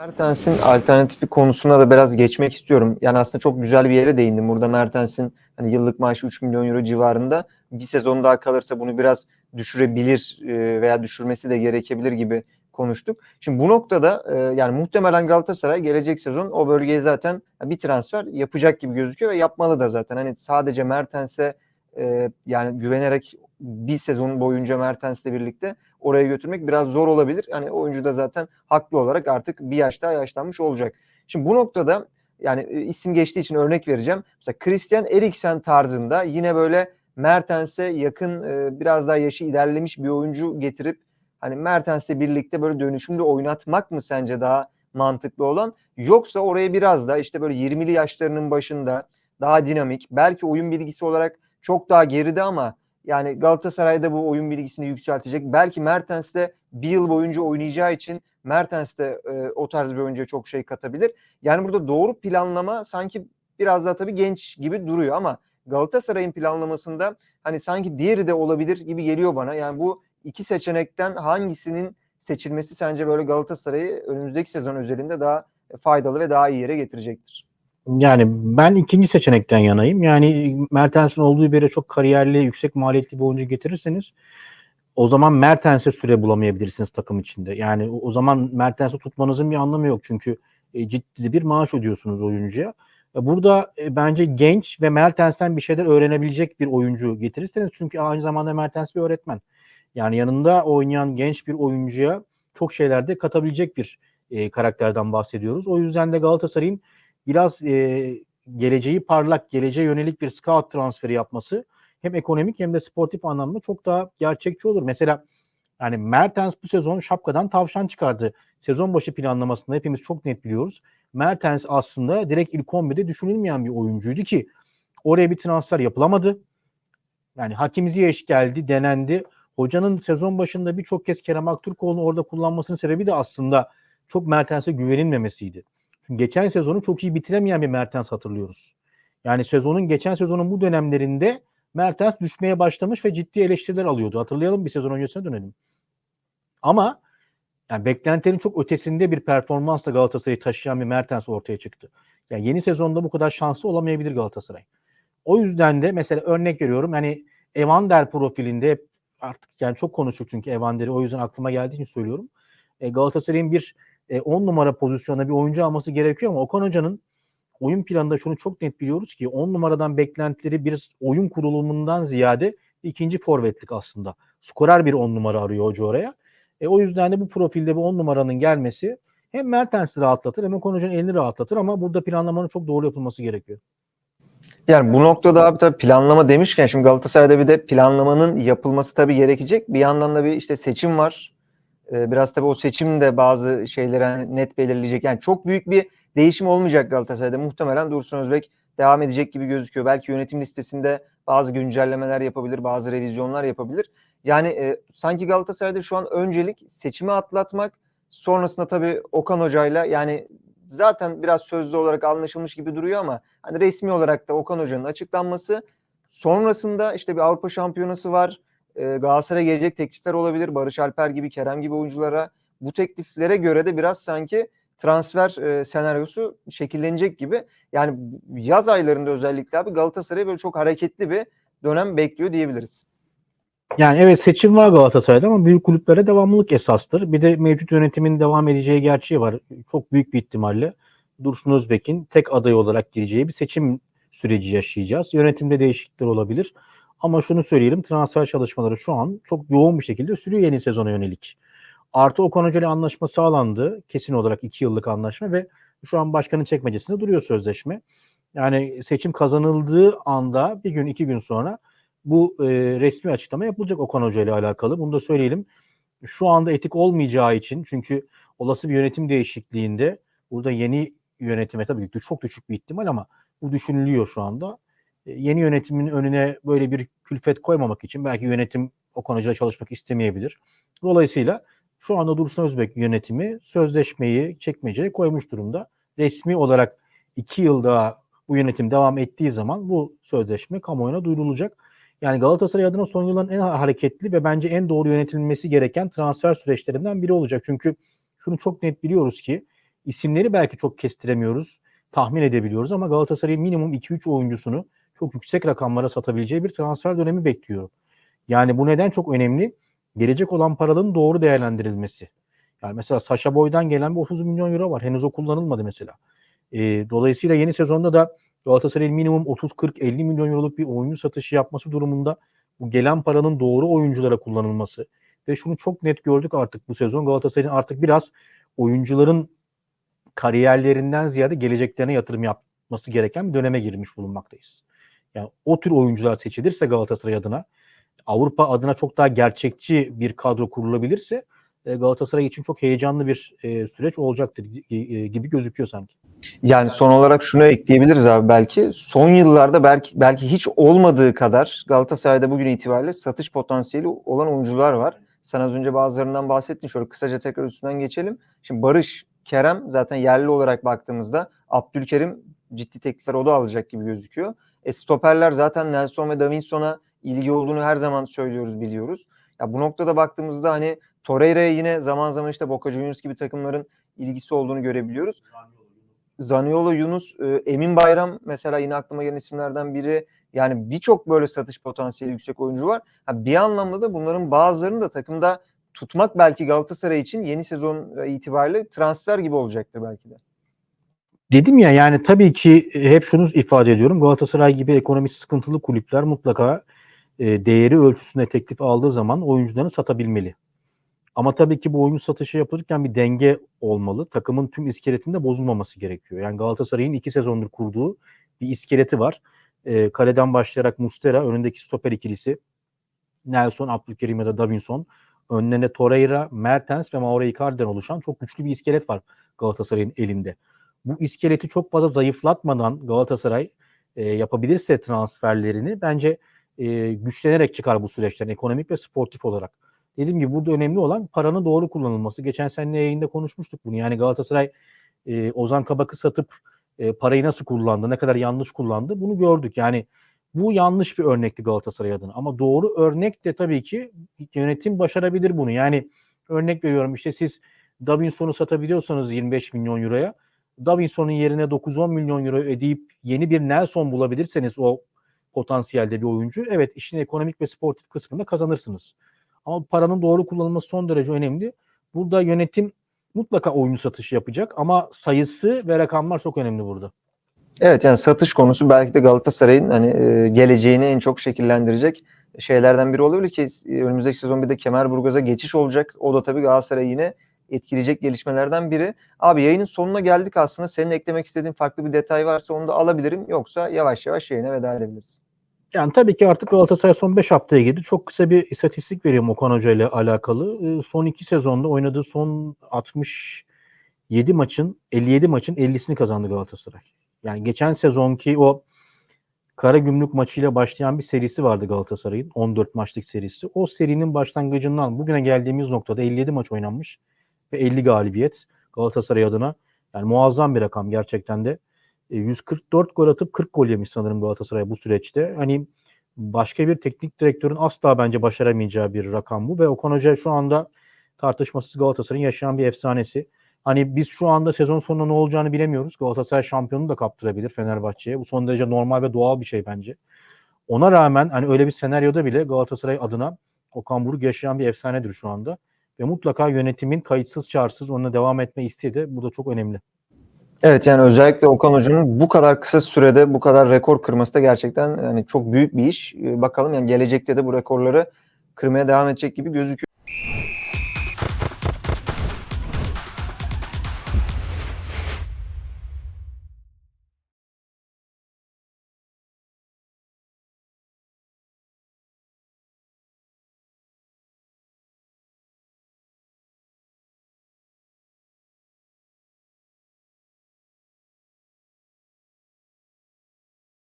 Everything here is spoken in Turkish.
Mertens'in alternatifi konusuna da biraz geçmek istiyorum. Yani aslında çok güzel bir yere değindim. Burada Mertens'in hani yıllık maaşı 3 milyon euro civarında bir sezon daha kalırsa bunu biraz düşürebilir e, veya düşürmesi de gerekebilir gibi konuştuk. Şimdi bu noktada e, yani muhtemelen Galatasaray gelecek sezon o bölgeye zaten bir transfer yapacak gibi gözüküyor ve yapmalı da zaten. Hani sadece Mertens'e e, yani güvenerek bir sezon boyunca Mertens'le birlikte oraya götürmek biraz zor olabilir. Hani oyuncu da zaten haklı olarak artık bir yaş daha yaşlanmış olacak. Şimdi bu noktada yani e, isim geçtiği için örnek vereceğim. Mesela Christian Eriksen tarzında yine böyle Mertens'e yakın e, biraz daha yaşı ilerlemiş bir oyuncu getirip hani Mertens'le birlikte böyle dönüşümlü oynatmak mı sence daha mantıklı olan yoksa oraya biraz da işte böyle 20'li yaşlarının başında daha dinamik belki oyun bilgisi olarak çok daha geride ama yani Galatasaray'da bu oyun bilgisini yükseltecek. Belki Mertens de bir yıl boyunca oynayacağı için Mertens de e, o tarz bir oyuncuya çok şey katabilir. Yani burada doğru planlama sanki biraz daha tabii genç gibi duruyor ama Galatasaray'ın planlamasında hani sanki diğeri de olabilir gibi geliyor bana. Yani bu iki seçenekten hangisinin seçilmesi sence böyle Galatasaray'ı önümüzdeki sezon özelinde daha faydalı ve daha iyi yere getirecektir? Yani ben ikinci seçenekten yanayım. Yani Mertens'in olduğu bir yere çok kariyerli, yüksek maliyetli bir oyuncu getirirseniz o zaman Mertens'e süre bulamayabilirsiniz takım içinde. Yani o zaman Mertens'i tutmanızın bir anlamı yok. Çünkü e, ciddi bir maaş ödüyorsunuz oyuncuya. E, burada e, bence genç ve Mertens'ten bir şeyler öğrenebilecek bir oyuncu getirirseniz çünkü aynı zamanda Mertens bir öğretmen. Yani yanında oynayan genç bir oyuncuya çok şeyler de katabilecek bir karakterden bahsediyoruz. O yüzden de Galatasaray'ın biraz e, geleceği parlak, geleceğe yönelik bir scout transferi yapması hem ekonomik hem de sportif anlamda çok daha gerçekçi olur. Mesela yani Mertens bu sezon şapkadan tavşan çıkardı. Sezon başı planlamasında hepimiz çok net biliyoruz. Mertens aslında direkt ilk 11'de düşünülmeyen bir oyuncuydu ki oraya bir transfer yapılamadı. Yani Hakim Ziyech geldi, denendi. Hocanın sezon başında birçok kez Kerem Aktürkoğlu'nu orada kullanmasının sebebi de aslında çok Mertens'e güvenilmemesiydi. Geçen sezonu çok iyi bitiremeyen bir Mertens hatırlıyoruz. Yani sezonun geçen sezonun bu dönemlerinde Mertens düşmeye başlamış ve ciddi eleştiriler alıyordu. Hatırlayalım bir sezon öncesine dönelim. Ama yani beklentilerin çok ötesinde bir performansla Galatasaray'ı taşıyan bir Mertens ortaya çıktı. Yani yeni sezonda bu kadar şanslı olamayabilir Galatasaray. O yüzden de mesela örnek veriyorum hani Evander profilinde artık yani çok konuştuk çünkü Evander'i o yüzden aklıma geldiği için söylüyorum. E, Galatasaray'ın bir 10 e, numara pozisyonda bir oyuncu alması gerekiyor ama Okan Hoca'nın oyun planında şunu çok net biliyoruz ki 10 numaradan beklentileri bir oyun kurulumundan ziyade ikinci forvetlik aslında. Skorer bir 10 numara arıyor hoca oraya. E, o yüzden de bu profilde bu 10 numaranın gelmesi hem Mertens'i rahatlatır hem Okan Hoca'nın elini rahatlatır ama burada planlamanın çok doğru yapılması gerekiyor. Yani bu noktada abi tabii planlama demişken şimdi Galatasaray'da bir de planlamanın yapılması tabii gerekecek. Bir yandan da bir işte seçim var. Ee, biraz tabii o seçim de bazı şeyleri hani net belirleyecek. Yani çok büyük bir değişim olmayacak Galatasaray'da. Muhtemelen Dursun Özbek devam edecek gibi gözüküyor. Belki yönetim listesinde bazı güncellemeler yapabilir, bazı revizyonlar yapabilir. Yani e, sanki Galatasaray'da şu an öncelik seçimi atlatmak, sonrasında tabii Okan Hoca'yla yani zaten biraz sözlü olarak anlaşılmış gibi duruyor ama hani resmi olarak da Okan Hoca'nın açıklanması sonrasında işte bir Avrupa Şampiyonası var. E, Galatasaray'a gelecek teklifler olabilir. Barış Alper gibi, Kerem gibi oyunculara bu tekliflere göre de biraz sanki transfer e, senaryosu şekillenecek gibi. Yani yaz aylarında özellikle abi Galatasaray böyle çok hareketli bir dönem bekliyor diyebiliriz. Yani evet seçim var Galatasaray'da ama büyük kulüplere devamlılık esastır. Bir de mevcut yönetimin devam edeceği gerçeği var. Çok büyük bir ihtimalle Dursun Özbek'in tek aday olarak gireceği bir seçim süreci yaşayacağız. Yönetimde değişiklikler olabilir. Ama şunu söyleyelim transfer çalışmaları şu an çok yoğun bir şekilde sürüyor yeni sezona yönelik. Artı Okan Hoca ile anlaşma sağlandı. Kesin olarak 2 yıllık anlaşma ve şu an başkanın çekmecesinde duruyor sözleşme. Yani seçim kazanıldığı anda bir gün iki gün sonra bu e, resmi açıklama yapılacak Okan Hoca ile alakalı. Bunu da söyleyelim. Şu anda etik olmayacağı için çünkü olası bir yönetim değişikliğinde burada yeni yönetime tabii ki çok düşük bir ihtimal ama bu düşünülüyor şu anda. E, yeni yönetimin önüne böyle bir külfet koymamak için belki yönetim Hoca ile çalışmak istemeyebilir. Dolayısıyla şu anda Dursun Özbek yönetimi sözleşmeyi çekmeceye koymuş durumda. Resmi olarak iki yıl daha bu yönetim devam ettiği zaman bu sözleşme kamuoyuna duyurulacak. Yani Galatasaray adına son yılların en hareketli ve bence en doğru yönetilmesi gereken transfer süreçlerinden biri olacak. Çünkü şunu çok net biliyoruz ki isimleri belki çok kestiremiyoruz, tahmin edebiliyoruz ama Galatasaray'ın minimum 2-3 oyuncusunu çok yüksek rakamlara satabileceği bir transfer dönemi bekliyor. Yani bu neden çok önemli? Gelecek olan paranın doğru değerlendirilmesi. Yani mesela Sasha Boy'dan gelen bir 30 milyon euro var. Henüz o kullanılmadı mesela. E, dolayısıyla yeni sezonda da Galatasaray'ın minimum 30-40-50 milyon euroluk bir oyuncu satışı yapması durumunda bu gelen paranın doğru oyunculara kullanılması ve şunu çok net gördük artık bu sezon Galatasaray'ın artık biraz oyuncuların kariyerlerinden ziyade geleceklerine yatırım yapması gereken bir döneme girmiş bulunmaktayız. Yani o tür oyuncular seçilirse Galatasaray adına Avrupa adına çok daha gerçekçi bir kadro kurulabilirse e, Galatasaray için çok heyecanlı bir e, süreç olacaktır e, gibi gözüküyor sanki. Yani son olarak şunu ekleyebiliriz abi belki. Son yıllarda belki belki hiç olmadığı kadar Galatasaray'da bugün itibariyle satış potansiyeli olan oyuncular var. Sen az önce bazılarından bahsettin. Şöyle kısaca tekrar üstünden geçelim. Şimdi Barış, Kerem zaten yerli olarak baktığımızda Abdülkerim ciddi teklifler o da alacak gibi gözüküyor. E, stoperler zaten Nelson ve Davinson'a ilgi olduğunu her zaman söylüyoruz, biliyoruz. Ya bu noktada baktığımızda hani Torreira'ya yine zaman zaman işte Boca Juniors gibi takımların ilgisi olduğunu görebiliyoruz. Zaniolo, Yunus, e, Emin Bayram mesela yine aklıma gelen isimlerden biri. Yani birçok böyle satış potansiyeli yüksek oyuncu var. Ha, bir anlamda da bunların bazılarını da takımda tutmak belki Galatasaray için yeni sezon itibariyle transfer gibi olacaktır belki de. Dedim ya yani tabii ki e, hep şunu ifade ediyorum. Galatasaray gibi ekonomik sıkıntılı kulüpler mutlaka e, değeri ölçüsünde teklif aldığı zaman oyuncularını satabilmeli. Ama tabii ki bu oyuncu satışı yapılırken bir denge olmalı. Takımın tüm iskeletinde bozulmaması gerekiyor. Yani Galatasaray'ın iki sezondur kurduğu bir iskeleti var. E, kaleden başlayarak Mustera, önündeki stoper ikilisi Nelson, Abdülkerim ya da Davinson. Önlerinde Torreira, Mertens ve Mauro Icardi'den oluşan çok güçlü bir iskelet var Galatasaray'ın elinde. Bu iskeleti çok fazla zayıflatmadan Galatasaray e, yapabilirse transferlerini bence e, güçlenerek çıkar bu süreçten ekonomik ve sportif olarak. Dediğim gibi burada önemli olan paranın doğru kullanılması. Geçen sene yayında konuşmuştuk bunu. Yani Galatasaray e, Ozan Kabak'ı satıp e, parayı nasıl kullandı, ne kadar yanlış kullandı bunu gördük. Yani bu yanlış bir örnekti Galatasaray adına. Ama doğru örnek de tabii ki yönetim başarabilir bunu. Yani örnek veriyorum işte siz Davinson'u satabiliyorsanız 25 milyon euroya Davinson'un yerine 9-10 milyon euro ödeyip yeni bir Nelson bulabilirseniz o potansiyelde bir oyuncu evet işin ekonomik ve sportif kısmında kazanırsınız. Ama paranın doğru kullanılması son derece önemli. Burada yönetim mutlaka oyuncu satışı yapacak ama sayısı ve rakamlar çok önemli burada. Evet yani satış konusu belki de Galatasaray'ın hani e, geleceğini en çok şekillendirecek şeylerden biri olabilir ki e, önümüzdeki sezon bir de Kemerburgaz'a geçiş olacak. O da tabii Galatasaray'ı yine etkileyecek gelişmelerden biri. Abi yayının sonuna geldik aslında. Senin eklemek istediğin farklı bir detay varsa onu da alabilirim. Yoksa yavaş yavaş yayına veda edebiliriz. Yani tabii ki artık Galatasaray son 5 haftaya girdi. Çok kısa bir istatistik vereyim Okan Hoca ile alakalı. Son 2 sezonda oynadığı son 67 maçın 57 maçın 50'sini kazandı Galatasaray. Yani geçen sezonki o Karagümrük maçıyla başlayan bir serisi vardı Galatasaray'ın. 14 maçlık serisi. O serinin başlangıcından bugüne geldiğimiz noktada 57 maç oynanmış ve 50 galibiyet Galatasaray adına. Yani muazzam bir rakam gerçekten de. 144 gol atıp 40 gol yemiş sanırım Galatasaray bu süreçte. Hani başka bir teknik direktörün asla bence başaramayacağı bir rakam bu ve Okan Hoca şu anda tartışmasız Galatasaray'ın yaşayan bir efsanesi. Hani biz şu anda sezon sonunda ne olacağını bilemiyoruz. Galatasaray şampiyonu da kaptırabilir Fenerbahçe'ye. Bu son derece normal ve doğal bir şey bence. Ona rağmen hani öyle bir senaryoda bile Galatasaray adına Okan Buruk yaşayan bir efsanedir şu anda. Ve mutlaka yönetimin kayıtsız çağrısız onunla devam etme isteği de bu da çok önemli. Evet yani özellikle Okan Hoca'nın bu kadar kısa sürede bu kadar rekor kırması da gerçekten yani çok büyük bir iş. Bakalım yani gelecekte de bu rekorları kırmaya devam edecek gibi gözüküyor.